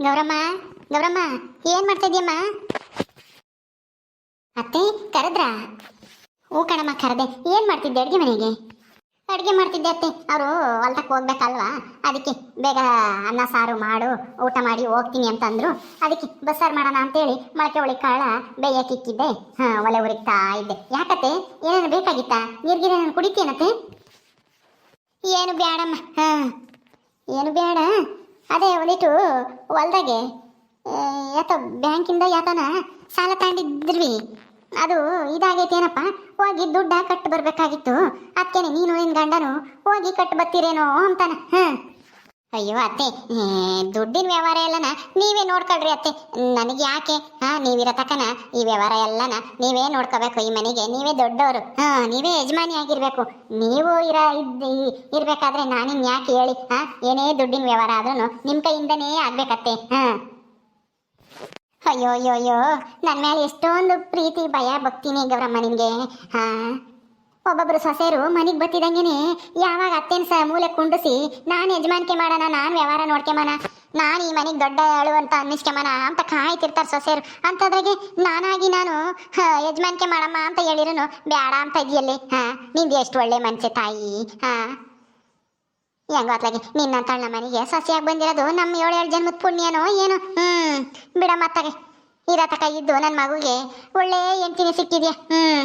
ಗೌರಮ್ಮ ಗೌರಮ್ಮ, ಏನು ಮಾಡ್ತಾ ಇದೀಯಮ್ಮ? ಅತ್ತೆ, ಕರೆದ್ರಾ? ಹೂ ಕಣಮ್ಮ, ಕರೆದೆ. ಏನು ಮಾಡ್ತಿದ್ದೆ ಅಡ್ಗೆ ಮನೆಗೆ? ಅಡ್ಗೆ ಮಾಡ್ತಿದ್ದೆ ಅತ್ತೆ. ಅವರು ಹೊಲ್ದಕ್ಕೆ ಹೋಗ್ಬೇಕಲ್ವಾ? ಅದಕ್ಕೆ ಬೇಗ ಅನ್ನ, ಸಾರು ಮಾಡು, ಊಟ ಮಾಡಿ ಹೋಗ್ತೀನಿ ಅಂತಂದ್ರು. ಅದಕ್ಕೆ ಬಸ್ಸಾರು ಮಾಡೋಣ ಅಂತೇಳಿ ಮೊಳಕೆ ಒಳಗೆ ಕಾಳ ಬೇಯಕ್ಕಿಕ್ಕಿದ್ದೆ ಹಾ, ಒಲೆ ಉರಿಕ್ತಾ ಇದ್ದೆ. ಯಾಕತ್ತೆ? ಏನೇನು ಬೇಕಾಗಿತ್ತಾ? ನೀರ್ಗಿರೇನು ಕುಡಿತೀನತ್ತೆ ಏನು ಬೇಡಮ್ಮ ಹಾ. ಏನು ಬೇಡ ಅದೇ ಒಂದಿಟ್ಟು ಹೊಲ್ದಾಗೆ ಯಾತ ಬ್ಯಾಂಕಿಂದ ಯಾತನ ಸಾಲ ತಗೊಂಡಿದ್ರಿ ಅದು ಇದಾಗೈತೇನಪ್ಪ ಹೋಗಿ ದುಡ್ಡ ಕಟ್ಟು ಬರಬೇಕಾಗಿತ್ತು. ಅದಕ್ಕೇನೆ ನೀನು ನಿನ್ನ ಗಂಡನು ಹೋಗಿ ಕಟ್ಟು ಬರ್ತೀರೇನೋ ಅಂತಾನೆ. ಹಾಂ ಅಯ್ಯೋ ಅತ್ತೆ ದುಡ್ಡಿನ ವ್ಯವಹಾರ ಎಲ್ಲನ ನೀವೇ ನೋಡ್ಕೊಳ್ರಿ ಅತ್ತೆ. ನನಗೆ ಯಾಕೆ? ಹಾ, ನೀವಿರೋ ಈ ವ್ಯವಹಾರ ಎಲ್ಲನ ನೀವೇ ನೋಡ್ಕೋಬೇಕು. ಈ ಮನೆಗೆ ನೀವೇ ದೊಡ್ಡವರು. ಹಾ, ನೀವೇ ಯಜಮಾನಿ ಆಗಿರ್ಬೇಕು. ನೀವು ಇರ ಇರ್ಬೇಕಾದ್ರೆ ನಾನಿನ್ ಯಾಕೆ ಹೇಳಿ, ಹಾ? ಏನೇ ದುಡ್ಡಿನ ವ್ಯವಹಾರ ಆದ್ರೂ ನಿಮ್ ಕೈಯಿಂದನೇ ಆಗ್ಬೇಕತ್ತೆ. ಹಾ. ಅಯ್ಯೋ ಅಯ್ಯೋ ನನ್ನ ಮೇಲೆ ಎಷ್ಟೊಂದು ಪ್ರೀತಿ, ಭಯ, ಭಕ್ತಿನಿ ಗೌರಮ್ಮ ನಿಮಗೆ. ಹಾ. ಒಬ್ಬೊಬ್ರು ಸೊಸೆರು ಮನೆಗೆ ಬತ್ತಿದಂಗೆನೆ ಯಾವಾಗ ಅತ್ತೆನ ಸ ಮೂಲೆ ಕುಂಡಿಸಿ, ನಾನು ಯಜಮಾನಿಕೆ ಮಾಡೋಣ, ನಾನು ವ್ಯವಹಾರ ನೋಡ್ಕೆಮಾನ ನಾನು ಈ ಮನೆಗೆ ದೊಡ್ಡ ಆಳು ಅಂತ ಅನ್ನಿಸ್ಕೆಮನ ಅಂತ ಕಾಯ್ತಿರ್ತಾರೆ ಸೊಸೆರು. ಅಂಥದ್ರಾಗೆ ನಾನಾಗಿ ನಾನು ಯಜಮಾನಿಕೆ ಮಾಡಮ್ಮ ಅಂತ ಹೇಳಿರೋನು ಬೇಡ ಅಂತ ಇದೆಯಲ್ಲಿ. ಹಾ, ನಿಂದು ಎಷ್ಟು ಒಳ್ಳೆ ಮನ್ಸೆ ತಾಯಿ, ಹಾಂ. ಹೆಂಗ್ ಅತ್ಲಾಗೆ ನಿನ್ನ ತಳ್ಳ ಮನೆಗೆ ಸೊಸೆಯಾಗಿ ಬಂದಿರೋದು ನಮ್ಮ ಏಳು ಏಳು ಜನ್ಮದ ಪುಣ್ಯನೋ ಏನು? ಹ್ಮ್ ಬಿಡ ಮತ್ತಾಗೆ ಇರತಕ ಇದ್ದು ನನ್ನ ಮಗುಗೆ ಒಳ್ಳೆ ಹೆಂಡ್ತಿನೇ ಸಿಕ್ಕಿದ್ಯಾ? ಹ್ಮ್.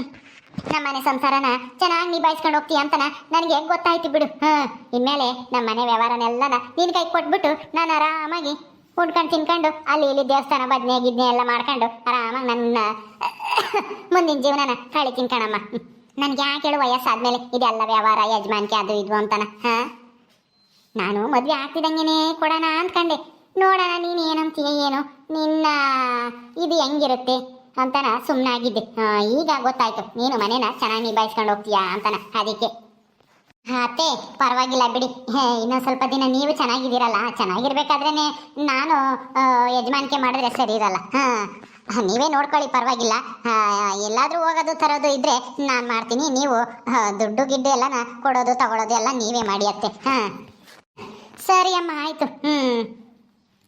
ನಮ್ಮನೆ ಸಂಸಾರನ ಚೆನ್ನಾಗಿ ನಿಭಾಯಿಸ್ಕೊಂಡು ಹೋಗ್ತೀಯ ಅಂತನ ನನಗೆ ಗೊತ್ತಾಯ್ತು ಬಿಡು. ಹ್ಮ್ ಇನ್ಮೇಲೆ ನಮ್ಮ ಮನೆ ವ್ಯವಹಾರನೆಲ್ಲನ ನಿನ್ ಕೈ ಕೊಟ್ಬಿಟ್ಟು ನಾನು ಆರಾಮಾಗಿ ಉಂಡ್ಕೊಂಡು ತಿನ್ಕೊಂಡು ಅಲ್ಲಿ ಇಲ್ಲಿ ದೇವಸ್ಥಾನ ಬದ್ನೆ ಗಿದ್ನೆ ಎಲ್ಲ ಮಾಡ್ಕೊಂಡು ಆರಾಮಾಗಿ ನನ್ನ ಮುಂದಿನ ಜೀವನನ ಕಳಿ ತಿನ್ಕಣಮ್ಮ ನನ್ಗೆ ಯಾಕೆ ಹೇಳು ವಯಸ್ಸಾದ್ಮೇಲೆ ಇದೆಲ್ಲ ವ್ಯವಹಾರ, ಯಜಮಾನಿಕೆ ಅದು ಇದು ಅಂತನ. ಹಾ? ನಾನು ಮದ್ವೆ ಆಗ್ತಿದಂಗೆನೆ ಕೊಡೋಣ ಅಂದ್ಕಂಡೆ. ನೋಡೋಣ ನೀನು ಏನಂತೀಯ, ಏನು? ನಿನ್ನ ಇದು ಹೆಂಗಿರುತ್ತೆ? ಅಂತನ ಸುಮ್ಮನಾಗಿದ್ದೆ ಈಗ ಗೊತ್ತಾಯ್ತು. ನೀನು ಮನೇನ ಚೆನ್ನಾಗಿ ನಿಭಾಯಿಸ್ಕೊಂಡು ಹೋಗ್ತೀಯಾ ಅಂತನ. ಅದಕ್ಕೆ. ಅತ್ತೆ, ಪರವಾಗಿಲ್ಲ ಬಿಡಿ. ಇನ್ನೊಂದು ಸ್ವಲ್ಪ ದಿನ ನೀವು ಚೆನ್ನಾಗಿದ್ದೀರಲ್ಲ. ಚೆನ್ನಾಗಿರ್ಬೇಕಾದ್ರೆ ನಾನು ಯಜಮಾನಿಕೆ ಮಾಡಿದ್ರೆ ಸರಿ ಇರಲ್ಲ. ಹಾಂ ನೀವೇ ನೋಡ್ಕೊಳ್ಳಿ, ಪರವಾಗಿಲ್ಲ. ಎಲ್ಲಾದರೂ ಹೋಗೋದು, ತರೋದು ಇದ್ದರೆ ನಾನು ಮಾಡ್ತೀನಿ. ನೀವು ದುಡ್ಡು, ಗಿಡ್ಡು ಎಲ್ಲ ಕೊಡೋದು ತಗೊಳ್ಳೋದು ಎಲ್ಲ ನೀವೇ ಮಾಡಿ, ಅತ್ತೆ. ಹಾಂ. ಸರಿ ಅಮ್ಮ, ಆಯಿತು. ಹ್ಞೂ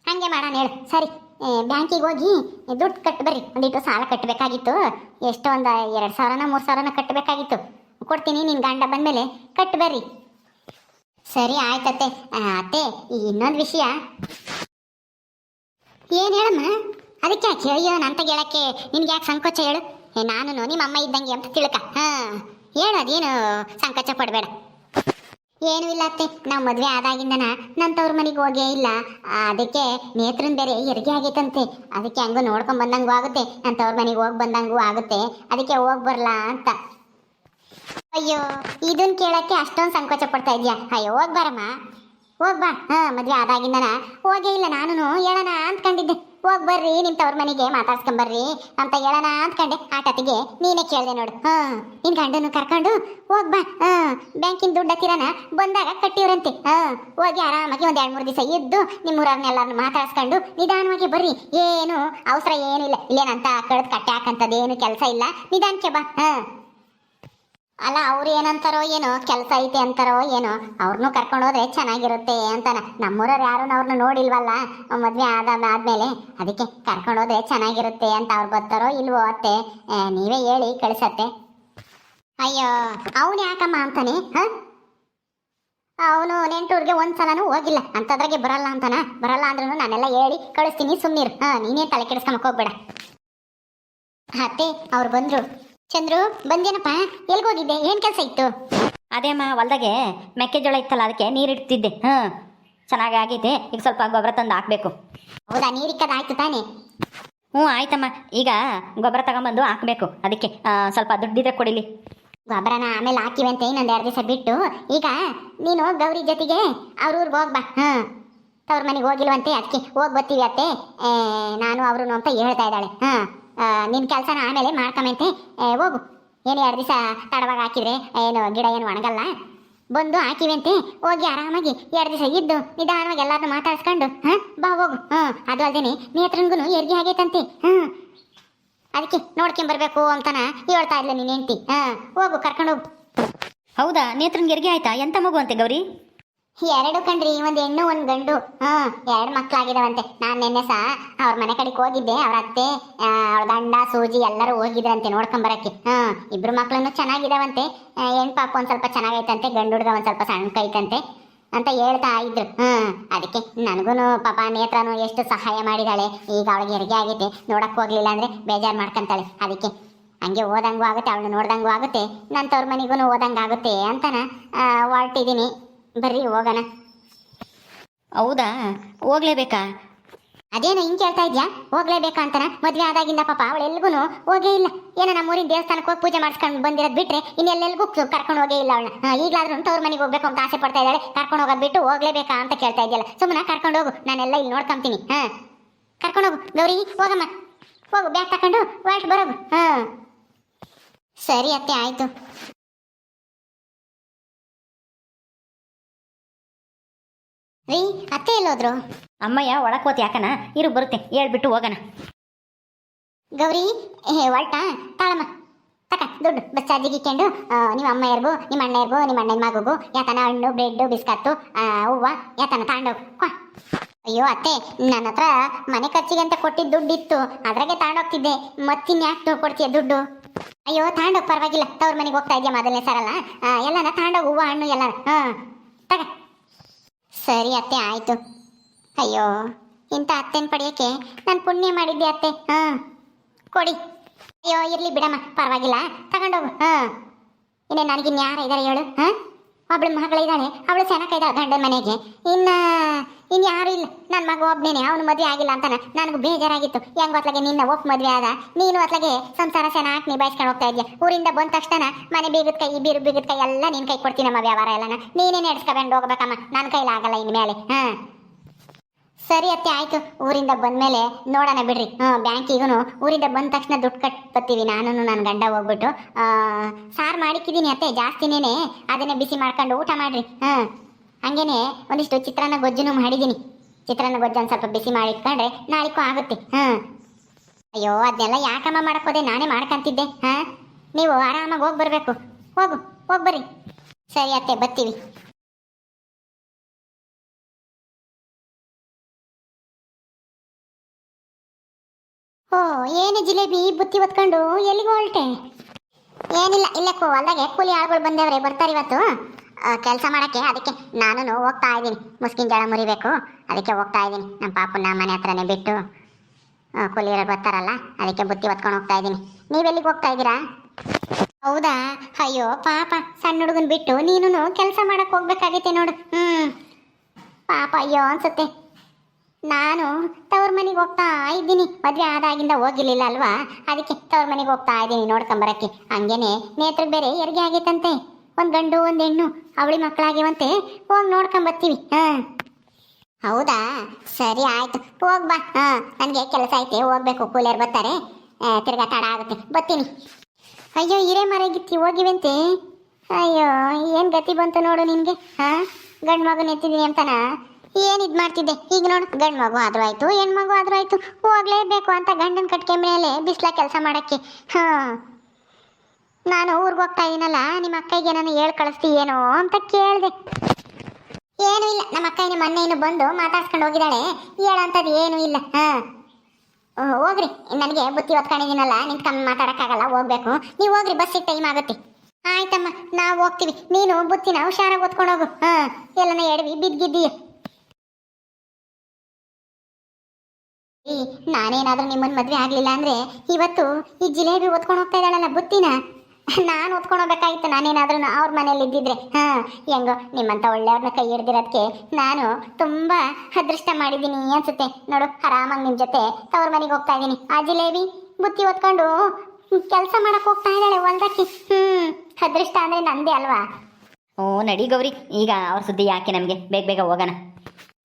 ಹಂಗೆ ಮಾಡೋಣ, ಹೇಳು. ಸರಿ. ಬ್ಯಾಂಕಿಗೆ ಹೋಗಿ ದುಡ್ಡು ಕಟ್ಟು ಬರ್ರಿ ಒಂದಿಟ್ಟು ಸಾಲ ಕಟ್ಟಬೇಕಾಗಿತ್ತು ಎಷ್ಟೋ ಒಂದು ಎರಡು ಸಾವಿರನ, ಮೂರು ಸಾವಿರನ ಕಟ್ಟಬೇಕಾಗಿತ್ತು ಕೊಡ್ತೀನಿ ನಿನ್ನ ಗಂಡ ಬಂದಮೇಲೆ ಕಟ್ಟು ಬರ್ರಿ ಸರಿ ಆಯ್ತತ್ತೆ ಅತ್ತೆ. ಇನ್ನೊಂದು ವಿಷಯ. ಏನು ಹೇಳಮ್ಮ? ಅದಕ್ಕೆ ಯಾಕೆ ಅಯ್ಯೋ ನಂತ ಹೇಳಕ್ಕೆ ನಿನ್ಗೆ ಯಾಕೆ ಸಂಕೋಚ ಹೇಳು? ನಾನು ನಿಮ್ಮ ಅಮ್ಮ ಇದ್ದಂಗೆ ಅಂತ ತಿಳ್ಕ. ಹಾಂ. ಹೇಳು, ಅದೇನು ಸಂಕೋಚ ಪಡಬೇಡ. ಏನೂ ಇಲ್ಲ ಅತ್ತೆ. ನಾವು ಮದುವೆ ಆದಾಗಿಂದನ ನನ್ನ ತವ್ರ ಮನೆಗೆ ಹೋಗೇ ಇಲ್ಲ. ಅದಕ್ಕೆ ನೇತ್ರನ್ ಬೇರೆ ಹೆರಿಗೆ ಆಗೈತಂತೆ. ಅದಕ್ಕೆ ಹಂಗೂ ನೋಡ್ಕೊಂಡ್ ಬಂದಂಗೂ ಆಗುತ್ತೆ. ನನ್ನ ತವ್ರ ಮನೆಗೆ ಹೋಗಿ ಬಂದಂಗೂ ಆಗುತ್ತೆ. ಅದಕ್ಕೆ ಹೋಗಿ ಬರ್ಲಾ ಅಂತ. ಅಯ್ಯೋ, ಇದನ್ ಕೇಳಕ್ಕೆ ಅಷ್ಟೊಂದು ಸಂಕೋಚ ಪಡ್ತಾ ಇದೆಯಾ? ಅಯ್ಯೋ, ಹೋಗ್ ಬಾರಮ್ಮ. ಹೋಗ್ ಬಾ ಹಾ, ಮದ್ವೆ ಆದಾಗಿಂದನ. ಹೋಗೇ ಇಲ್ಲ ನಾನು ಹೇಳೋಣ ಅಂದ್ಕೊಂಡಿದ್ದೆ ಹೋಗ್ ಬರ್ರಿ, ನಿಮ್ ತವ್ರ ಮನೆಗೆ ಮಾತಾಡ್ಸ್ಕೊಂಬರ್ರಿ ಅಂತ ಹೇಳೋಣ ಆ ಕತೆಗೆ ನೀನೇ ಕೇಳ್ದೆ ನೋಡು. ಹಾ, ನಿನ್ ಗಂಡನು ಕರ್ಕೊಂಡು ಹೋಗ್ ಬಾ ಹಾ, ಬ್ಯಾಂಕಿನ ದುಡ್ಡು ಹತ್ತಿರನ ಬಂದಾಗ ಕಟ್ಟಿವ್ರಂತೆ. ಹಾ, ಹೋಗಿ ಆರಾಮಾಗಿ ಒಂದ್ ಎರಡ್ ಮೂರು ದಿವಸ ಇದ್ದು ನಿಮ್ಮೂರವ್ರನ್ನೆಲ್ಲರನ್ನು ಮಾತಾಡ್ಸ್ಕೊಂಡು ನಿಧಾನವಾಗಿ ಬರ್ರಿ. ಏನು, ಅವಸರ ಏನಿಲ್ಲ ಇಲ್ಲೇನಂತ ಕಳೆದು ಕಟ್ಟೆ ಹಾಕಂತದೇನು ಕೆಲಸ ಇಲ್ಲ. ನಿಧಾನಕ್ಕೆ ಬಾ. ಹಾ. ಅಲ್ಲ, ಅವ್ರು ಏನಂತಾರೋ ಏನೋ, ಕೆಲಸ ಐತೆ ಅಂತಾರೋ ಏನೋ ಅವ್ರನ್ನೂ ಕರ್ಕೊಂಡು ಹೋದ್ರೆ ಚೆನ್ನಾಗಿರುತ್ತೆ ಅಂತಾನ. ನಮ್ಮೂರವ್ರು ಯಾರು ಅವ್ರನ್ನ ನೋಡಿಲ್ವಲ್ಲ ಮದುವೆ ಆದ ಆದ್ಮೇಲೆ. ಅದಕ್ಕೆ ಕರ್ಕೊಂಡು ಹೋದ್ರೆ ಚೆನ್ನಾಗಿರುತ್ತೆ ಅಂತ ಅವ್ರು ಬರ್ತಾರೋ ಇಲ್ವೋ ಅತ್ತೆ ನೀವೇ ಹೇಳಿ, ಕಳಿಸತ್ತೆ. ಅಯ್ಯೋ, ಅವನು ಯಾಕಮ್ಮ ಅಂತಾನೆ, ಹ? ಅವನು ನೆಂಟೂರಿಗೆ ಒಂದು ಸಲನೂ ಹೋಗಿಲ್ಲ, ಅಂತದ್ರಾಗೆ ಬರಲ್ಲ ಅಂತಾನ. ಬರಲ್ಲ ಅಂದ್ರೂ ನಾನೆಲ್ಲ ಹೇಳಿ, ಕಳಿಸ್ತೀನಿ ಸುಮ್ಮನಿರು ಹಾ, ನೀನೇ ತಲೆ ಕೆಡಿಸ್ಕೊಂಬಕ್ ಹೋಗ್ಬೇಡ. ಅತ್ತೆ, ಅವ್ರು ಬಂದ್ರು. ಚಂದ್ರು ಬಂದೇನಪ್ಪ? ಎಲ್ಗೋಗಿದ್ದೆ ಏನ್ ಕೆಲಸ ಇತ್ತು? ಅದೇ ಅಮ್ಮ ಹೊಲ್ದಾಗೆ ಮೆಕ್ಕೆಜೋಳ ಇತ್ತಲ್ಲ ಅದಕ್ಕೆ ನೀರಿಡ್ತಿದ್ದೆ ಹಾಂ ಚೆನ್ನಾಗಿ ಆಗೈತೆ ಈಗ ಸ್ವಲ್ಪ ಗೊಬ್ಬರ ತಂದು ಹಾಕಬೇಕು. ಹೌದಾ? ನೀರಿಕ್ಕದಾಯ್ತು ತಾನೆ? ಹ್ಞೂ ಆಯ್ತಮ್ಮ. ಈಗ ಗೊಬ್ಬರ ತಗೊಂಬಂದು ಹಾಕಬೇಕು. ಅದಕ್ಕೆ ಆ, ಸ್ವಲ್ಪ ದುಡ್ಡಿದ್ರೆ ಕೊಡಿಲಿ. ಗೊಬ್ಬರನ ಆಮೇಲೆ ಹಾಕಿವೆ ಅಂತ ಇನ್ನೊಂದು ಎರಡು ದಿವಸ ಬಿಟ್ಟು ಈಗ ನೀನು ಗೌರಿ ಜೊತೆಗೆ ಅವ್ರ ಊರಿಗೆ ಹೋಗ್ಬಾ ಹಾ ತವ್ರ ಮನೆಗೆ ಹೋಗಿಲ್ವಂತೆ ಅದಕ್ಕೆ ಹೋಗಿ ಬರ್ತೀವಿ ಅತ್ತೆ. ಏ, ನಾನು ಅವರು ಅಂತ ಹೇಳ್ತಾ ಇದ್ದಾಳೆ. ಹಾ. ಆ, ನಿನ್ ಕೆಲಸನ ಆಮೇಲೆ ಮಾಡ್ಕೊಂಬಂತೆ ಹೋಗು. ಏನು ಎರಡು ದಿವಸ ತಡವಾಗಿ ಹಾಕಿದ್ರೆ ಏನು ಗಿಡ ಏನು ಒಣಗಲ್ಲ? ಬಂದು ಹಾಕಿವಂತೆ ಹೋಗಿ ಆರಾಮಾಗಿ ಎರಡು ದಿವಸ ಇದ್ದು ನಿಧಾನವಾಗಿ ಎಲ್ಲಾರನ್ನೂ ಮಾತಾಡ್ಸ್ಕೊಂಡು ಹಾ? ಬಾ ಹೋಗು. ಹಾ ಅದು ಅಲ್ದೇನೆ ನೇತ್ರನ್ಗೂ ಹೆರಿಗೆ ಆಗೈತಂತೆ. ಹಾ. ಅದಕ್ಕೆ ನೋಡ್ಕೊಂಬರ್ಬೇಕು ಅಂತಾನ ಹೇಳ್ತಾ ಇದ್ಲು ನೀನ್ ಹೆಂಡ್ತಿ. ಹಾ ಹೋಗು ಕರ್ಕೊಂಡು ಹೋಗು. ಹೌದಾ? ನೇತ್ರನ್ಗೆ ಹೆರಿಗೆ ಆಯ್ತಾ? ಎಂತ ಮಗು ಅಂತೆ ಗೌರಿ? ಎರಡು ಕಣ್ರಿ ಒಂದ್ ಹೆಣ್ಣು ಒಂದ್ ಗಂಡು. ಹ್ಮ್ ಎರಡು ಮಕ್ಳಾಗಿದಾವಂತೆ. ನಾನ್ ನಿನ್ನೆ ಸಹ ಅವ್ರ ಮನೆ ಕಡೆಗೆ ಹೋಗಿದ್ದೆ ಅವ್ರ ಅತ್ತೆ ಅವ್ರ ಗಂಡ ಸೂಜಿ ಎಲ್ಲರೂ ಹೋಗಿದ್ರಂತೆ ನೋಡ್ಕೊಂಬರಕ್ಕೆ. ಹ್ಮ್ ಇಬ್ರು ಮಕ್ಳನ್ನು ಚೆನ್ನಾಗಿದಾವಂತೆ. ಹೆಣ್ ಪಾಪ ಒಂದ್ ಸ್ವಲ್ಪ ಚೆನ್ನಾಗೈತಂತೆ ಗಂಡು ಹುಡುಗ ಒಂದ್ ಸ್ವಲ್ಪ ಸಣ್ಣ ಕೈತಂತೆ ಅಂತ ಹೇಳ್ತಾ ಇದ್ರು. ಹ್ಮ್ ಅದಕ್ಕೆ ನನಗೂ ಪಾಪ ನೇತ್ರನು ಎಷ್ಟು ಸಹಾಯ ಮಾಡಿದಾಳೆ. ಈಗ ಅವಳಿಗೆ ಹೆರಿಗೆ ಆಗೈತೆ ನೋಡಕ್ ಹೋಗ್ಲಿಲ್ಲ ಅಂದ್ರೆ ಬೇಜಾರ್ ಮಾಡ್ಕೊಂತಾಳೆ. ಅದಕ್ಕೆ ಹಂಗೆ ಓದಂಗೂ ಆಗುತ್ತೆ ಅವಳನ್ನ ನೋಡ್ದಂಗೂ ಆಗುತ್ತೆ. ನನ್ನ ತವ್ರ ಮನೆಗೂ ಓದಂಗಾಗುತ್ತೆ ಅಂತನ ಆ, ಹೊರಟಿದ್ದೀನಿ ಬರ್ರಿ ಹೋಗೋಣ. ಹೌದಾ? ಹೋಗ್ಲೇಬೇಕಾ? ಅದೇನು ಹಿಂಗೆ ಕೇಳ್ತಾ ಇದ್ಯಾ? ಹೋಗ್ಲೇಬೇಕಾ ಅಂತಾನ? ಮದ್ವೆ ಆದಾಗಿಂದ ಪಾಪ ಅವಳು ಎಲ್ಗೂ ಹೋಗೇ ಇಲ್ಲ. ಏನೋ ನಮ್ಮೂರಿನ ದೇವಸ್ಥಾನಕ್ಕೆ ಹೋಗಿ ಪೂಜೆ ಮಾಡಿಸ್ಕೊಂಡು ಬಂದಿರೋದು ಬಿಟ್ರೆ ಇನ್ನೆಲ್ಲೆಲ್ಗೂ ಕರ್ಕೊಂಡು ಹೋಗೇ ಇಲ್ಲ ಅವಳನ್ನ. ಈಗಲಾದ್ರೂ ಅವ್ರ ಮನೆಗೆ ಹೋಗ್ಬೇಕು ಅಂತ ಆಸೆ ಪಡ್ತಾ ಇದ್ದಾಳೆ. ಕರ್ಕೊಂಡು ಹೋಗೋದು ಬಿಟ್ಟು ಹೋಗ್ಲೇಬೇಕಾ ಅಂತ ಕೇಳ್ತಾ ಇದೆಯಲ್ಲ. ಸುಮ್ಮನೆ ಕರ್ಕೊಂಡು ಹೋಗು. ನಾನೆಲ್ಲ ಇಲ್ಲಿ ನೋಡ್ಕೊಂತೀನಿ. ಹಾಂ. ಕರ್ಕೊಂಡು ಹೋಗು. ಗೌರಿ ಹೋಗಮ್ಮ. ಹೋಗು ಬ್ಯಾಗ್ ತಕೊಂಡು ಹೊರಟು ಬರೋಗು. ಹಾಂ. ಸರಿ ಅತ್ತೆ ಆಯ್ತು. ರೀ ಅತ್ತೆ ಎಲ್ಲೋದ್ರು? ಅಮ್ಮಯ್ಯ ಒಳಕ್ ಹೋತ್ ಯಾಕನ? ಇರು ಬರುತ್ತೆ ಹೇಳ್ಬಿಟ್ಟು ಹೋಗೋಣ. ಗೌರಿ ಏ ಹೊಲ್ಟಾ ತಾಳಮ್ಮ. ತಕ ದುಡ್ಡು ಬಸ್ ಚಾರ್ಜಿಗೆ ಇಕ್ಕೊಂಡು ನಿಮ್ಮ ಅಮ್ಮಯ್ಯರ್ಗೂ ನಿಮ್ಮ ಅಣ್ಣಯ್ಯರ್ಗೂ ನಿಮ್ಮ ಅಣ್ಣನ ಮಗುಗು ಯಾತನ ಹಣ್ಣು ಬ್ರೆಡ್ ಬಿಸ್ಕತ್ತು ಹೂವು ಯಾತನ ತಗೊಂಡೋಗು ಕೊ ಅಯ್ಯೋ ಅತ್ತೆ ನನ್ನ ಹತ್ರ ಮನೆ ಖರ್ಚಿಗೆ ಅಂತ ಕೊಟ್ಟಿದ್ದ ದುಡ್ಡು ಇತ್ತು ಅದ್ರಾಗೆ ತಗೊಂಡೋಗ್ತಿದ್ದೆ ಮತ್ತಿನ್ಯಾಕೆ ಕೊಡ್ತೀಯ ದುಡ್ಡು? ಅಯ್ಯೋ ತಗೊಂಡೋಗ್ ಪರವಾಗಿಲ್ಲ. ತವ್ರ ಮನೆಗೆ ಹೋಗ್ತಾ ಇದೆಯಾ ಮೊದಲನೇ ಸರಲ್ಲ? ಎಲ್ಲನ ತಗೊಂಡೋಗು ಹೂವು ಹಣ್ಣು ಎಲ್ಲ ಹಾಂ. ತಗ. ಸರಿ ಅತ್ತೆ, ಆಯ್ತು. ಅಯ್ಯೋ, ಇಂಥ ಅತ್ತೆನ ಪಡೆಯೋಕ್ಕೆ ನಾನು ಪುಣ್ಯ ಮಾಡಿದ್ದೆ ಅತ್ತೆ. ಹಾಂ, ಕೊಡಿ. ಅಯ್ಯೋ, ಇರ್ಲಿ ಬಿಡಮ್ಮ, ಪರವಾಗಿಲ್ಲ. ತಗೊಂಡೋಗು, ಹಾಂ. ಇನ್ನೇ ನನಗಿನ್ ಯಾರ ಇದಾರೆ ಹೇಳು, ಹಾಂ? ಒಬ್ಳು ಮಗಳಿದ್ದಾಳೆ ಅವಳು ಚೆನ್ನಾಗಿದ್ದಾಳೆ ಗಂಡನ ಮನೆಗೆ. ಇನ್ನ ಇನ್ ಯಾರು ಇಲ್ಲ. ನನ್ನ ಮಗ ಒಬ್ಬನೇ ಅವನು ಮದುವೆ ಆಗಿಲ್ಲ ಅಂತಾನೆ. ನನಗೆ ಬೇಜಾರಾಗಿತ್ತು. ಹೆಂಗ್ ಅತ್ಲಾಗೆ ನಿನ್ನ ಒಪ್ ಮದುವೆ ಆದ? ನೀನು ಅತ್ಲಾಗೆ ಸಂಸಾರ ಚೆನ್ನಾಗಿ ನಿಭಾಯಿಸ್ಕೊಂಡು ಹೋಗ್ತಾ ಇದ್ಯಾ? ಊರಿಂದ ಬಂದ ತಕ್ಷಣ ಮನೆ ಬೀಗದ ಕೈ ಬೀರು ಬೀಗದ ಕೈ ಎಲ್ಲ ನಿನ್ನ ಕೈ ಕೊಡ್ತೀನಮ್ಮ ವ್ಯವಹಾರ ಎಲ್ಲನ. ನೀನೇ ನಡೆಸ್ಕೊಂಡು ಹೋಗ್ಬೇಕಮ್ಮ? ನನ್ನ ಕೈಲಾಗಲ್ಲ ಇನ್ಮೇಲೆ. ಹಾ. ಸರಿ ಅತ್ತೆ, ಆಯ್ತು. ಊರಿಂದ ಬಂದ್ಮೇಲೆ ನೋಡೋಣ ಬಿಡ್ರಿ. ಹ್ಞೂ ಬ್ಯಾಂಕಿಗೂ ಊರಿಂದ ಬಂದ ತಕ್ಷಣ ದುಡ್ಡು ಕಟ್ಬತ್ತೀವಿ ನಾನು ನನ್ನ ಗಂಡ ಹೋಗ್ಬಿಟ್ಟು. ಸಾರು ಮಾಡಿಕ್ಕಿದ್ದೀನಿ ಅತ್ತೆ ಜಾಸ್ತಿನೇ ಅದನ್ನೇ ಬಿಸಿ ಮಾಡ್ಕೊಂಡು ಊಟ ಮಾಡ್ರಿ. ಹಾಂ. ಹಂಗೇನೆ ಒಂದಿಷ್ಟು ಚಿತ್ರಾನ್ನ ಗೊಜ್ಜುನು ಮಾಡಿದ್ದೀನಿ. ಚಿತ್ರಾನ್ನ ಗೊಜ್ಜನ್ನು ಸ್ವಲ್ಪ ಬಿಸಿ ಮಾಡಿ ಮಾಡಿಟ್ಕೊಂಡ್ರೆ ನಾಳಿಗೂ ಆಗುತ್ತೆ. ಹಾಂ. ಅಯ್ಯೋ ಅದನ್ನೆಲ್ಲ ಯಾಕಮ್ಮ ಮಾಡಕ್ಕೋದೆ ನಾನೇ ಮಾಡ್ಕೊಂತಿದ್ದೆ. ಹಾಂ? ನೀವು ಆರಾಮಾಗಿ ಹೋಗಿ ಬರಬೇಕು. ಹೋಗು, ಹೋಗಿ ಬರ್ರಿ. ಸರಿ ಅತ್ತೆ, ಬರ್ತೀವಿ. ಓ, ಏನು ಜಿಲೇಬಿ, ಬುತ್ತಿ ಹೊತ್ಕೊಂಡು ಎಲ್ಲಿಗೆ ಹೊರಟೆ ಏನಿಲ್ಲ ಇಲ್ಲಕ್ಕೂ ಹೊಲ್ದಾಗೆ ಕೂಲಿ ಆಳುಗಳು ಬಂದವ್ರೆ ಬರ್ತಾರೆ ಇವತ್ತು ಕೆಲಸ ಮಾಡೋಕ್ಕೆ ಅದಕ್ಕೆ ನಾನು ಹೋಗ್ತಾ ಇದ್ದೀನಿ. ಮುಸ್ಕಿನ ಜಳ ಮುರಿಬೇಕು. ಅದಕ್ಕೆ ಹೋಗ್ತಾ ಇದ್ದೀನಿ. ನಮ್ಮ ಪಾಪನ ಮನೆ ಹತ್ರನೇ ಬಿಟ್ಟು ಆ, ಗೊತ್ತಾರಲ್ಲ ಅದಕ್ಕೆ ಬುತ್ತಿ ಹೊತ್ಕೊಂಡು ಹೋಗ್ತಾ ಇದ್ದೀನಿ. ನೀವೆಲ್ಲಿಗೆ ಹೋಗ್ತಾ ಇದ್ದೀರಾ? ಹೌದಾ? ಅಯ್ಯೋ ಪಾಪ. ಸಣ್ಣ ಹುಡುಗನ್ ಬಿಟ್ಟು ನೀನು ಕೆಲಸ ಮಾಡೋಕ್ಕೆ ಹೋಗ್ಬೇಕಾಗೈತೆ ನೋಡು. ಹ್ಞೂ ಪಾಪ ಅಯ್ಯೋ ಅನ್ಸುತ್ತೆ. ನಾನು ತವ್ರ ಮನೆಗೆ ಹೋಗ್ತಾ ಇದ್ದೀನಿ. ಮದುವೆ ಆದಾಗಿಂದ ಹೋಗಿರ್ಲಿಲ್ಲ ಅಲ್ವಾ? ಅದಕ್ಕೆ ತವ್ರ ಮನೆಗೆ ಹೋಗ್ತಾ ಇದ್ದೀನಿ ನೋಡ್ಕೊಂಬರಕ್ಕೆ ಹಂಗೇನೆ ನೇತ್ರ ಬೇರೆ ಹೆರಿಗೆ ಆಗೈತಂತೆ. ಒಂದು ಗಂಡು, ಒಂದು ಹೆಣ್ಣು. ಅವಳಿ ಮಕ್ಕಳಾಗಿವಂತೆ ಹೋಗಿ ನೋಡ್ಕೊಂಬರ್ತೀವಿ ಹಾಂ. ಹೌದಾ? ಸರಿ ಆಯ್ತು. ಹೋಗ್ ಬಾ. ಹಾಂ, ನನಗೆ ಕೆಲಸ ಐತೆ. ಹೋಗ್ಬೇಕು. ಕೂಲಿಯರ್ ಬರ್ತಾರೆ. ತಿರ್ಗಾ ತಡ ಆಗುತ್ತೆ. ಬರ್ತೀನಿ. ಅಯ್ಯೋ ಹಿರೇ ಮರಗಿತ್ತಿ ಹೋಗಿವಂತೆ. ಅಯ್ಯೋ, ಏನು ಗತಿ ಬಂತು ನೋಡು ನಿನಗೆ? ಹಾಂ? ಗಂಡು ಮಗು ನೆತ್ತಿದೀನಿ ಅಂತನಾ? ಏನ್ ಇದ್ ಮಾಡ್ತಿದ್ದೆ? ಈಗ ನೋಡು. ಗಂಡು ಮಗು ಆದ್ರೂ ಆಯ್ತು ಹೆಣ್ಮಗು ಆದ್ರೂ ಆಯ್ತು. ಹೋಗ್ಲೇಬೇಕು ಅಂತ ಗಂಡನ ಕಟ್ಕೆ ಮೇಲೆ ಬಿಸ್ಲ ಕೆಲಸ ಮಾಡಕ್ಕೆ. ಹಾ. ನಾನು ಊರಿಗೆ ಹೋಗ್ತಾ ಇದೀನಲ್ಲ, ನಿಮ್ಮ ಅಕ್ಕಗೆ ನಾನು ಹೇಳ್ ಕಳಿಸ್ತಿ ಏನೋ ಅಂತ ಕೇಳಿದೆ. ಏನೂ ಇಲ್ಲ, ನಮ್ಮ ಅಕ್ಕ ನಿಮ್ಮ ಮೊನ್ನೆ ಬಂದು ಮಾತಾಡ್ಸ್ಕೊಂಡು ಹೋಗಿದ್ದಾಳೆ. ಹೇಳಂಥದ್ದು ಏನೂ ಇಲ್ಲ, ಹಾ. ಹೋಗ್ರಿ. ನನಗೆ ಬುತ್ತಿ ಹೊತ್ಕೊಂಡಿದ್ದೀನಲ್ಲ ನಿಂತ್ಕೊಂಡು ಮಾತಾಡೋಕ್ಕಾಗಲ್ಲ, ಹೋಗ್ಬೇಕು. ನೀವು ಹೋಗ್ರಿ ಬಸ್ಸಿಗೆ ಟೈಮ್ ಆಗುತ್ತೆ. ಆಯ್ತಮ್ಮ, ನಾವು ಹೋಗ್ತೀವಿ. ನೀನು ಬುತ್ತಿನ ಹುಷಾರಾಗಿ ಓದ್ಕೊಂಡು ಹೋಗು, ಹಾ. ಎಲ್ಲನ ಎಡವಿ ಬಿದ್ದಿದ್ದೀಯ ನಾನೇನಾದರೂ ನಿಮ್ಮನ್ನು ಮದುವೆ ಆಗಲಿಲ್ಲ ಅಂದ್ರೆ ಇವತ್ತು ಈ ಜಿಲೇಬಿ ಓದ್ಕೊಂಡು ಹೋಗ್ತಾ ಇದ್ದಾಳಲ್ಲ ಬುತ್ತಿನ? ನಾನು ಹೊತ್ಕೊಂಡು ಹೋಗ್ಬೇಕಾಗಿತ್ತು. ನಾನೇನಾದ್ರೂ ಅವ್ರ ಮನೇಲಿ ಇದ್ದಿದ್ರೆ. ಹಾ ಹೆಂಗೋ ನಿಮ್ಮಂತ ಒಳ್ಳೆಯವ್ರನ್ನ ಕೈ ಹಿಡ್ದಿರೋದಕ್ಕೆ ನಾನು ತುಂಬಾ ಅದೃಷ್ಟ ಮಾಡಿದ್ದೀನಿ ಅನ್ಸುತ್ತೆ. ನೋಡು ಆರಾಮಾಗಿ ನಿಮ್ಮ ಜೊತೆ ತವ್ರ ಮನೆಗೆ ಹೋಗ್ತಾ ಇದ್ದೀನಿ. ಆ ಜಿಲೇಬಿ ಬುತ್ತಿ ಓದ್ಕೊಂಡು ಕೆಲಸ ಮಾಡಕ್ ಹೋಗ್ತಾ ಇದ್ದಾಳೆ ಹೊಲ್ದಕ್ಕೆ. ಹ್ಮ್ ಅದೃಷ್ಟ ಅಂದ್ರೆ ನಂದೇ ಅಲ್ವಾ? ಓ ನಡಿ ಗೌರಿ. ಈಗ ಅವ್ರ ಸುದ್ದಿ ಯಾಕೆ ನಮಗೆ? ಬೇಗ ಬೇಗ ಹೋಗೋಣ.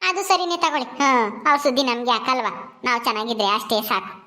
ಅದು ಸರಿನೇ ತಗೊಳ್ಳಿ. ಹ್ಮ್ ಅವ್ರ ಸುದ್ದಿ ನಮ್ಗೆ ಯಾಕಲ್ವಾ? ನಾವು ಚೆನ್ನಾಗಿದ್ರೆ ಅಷ್ಟೇ ಸಾಕು.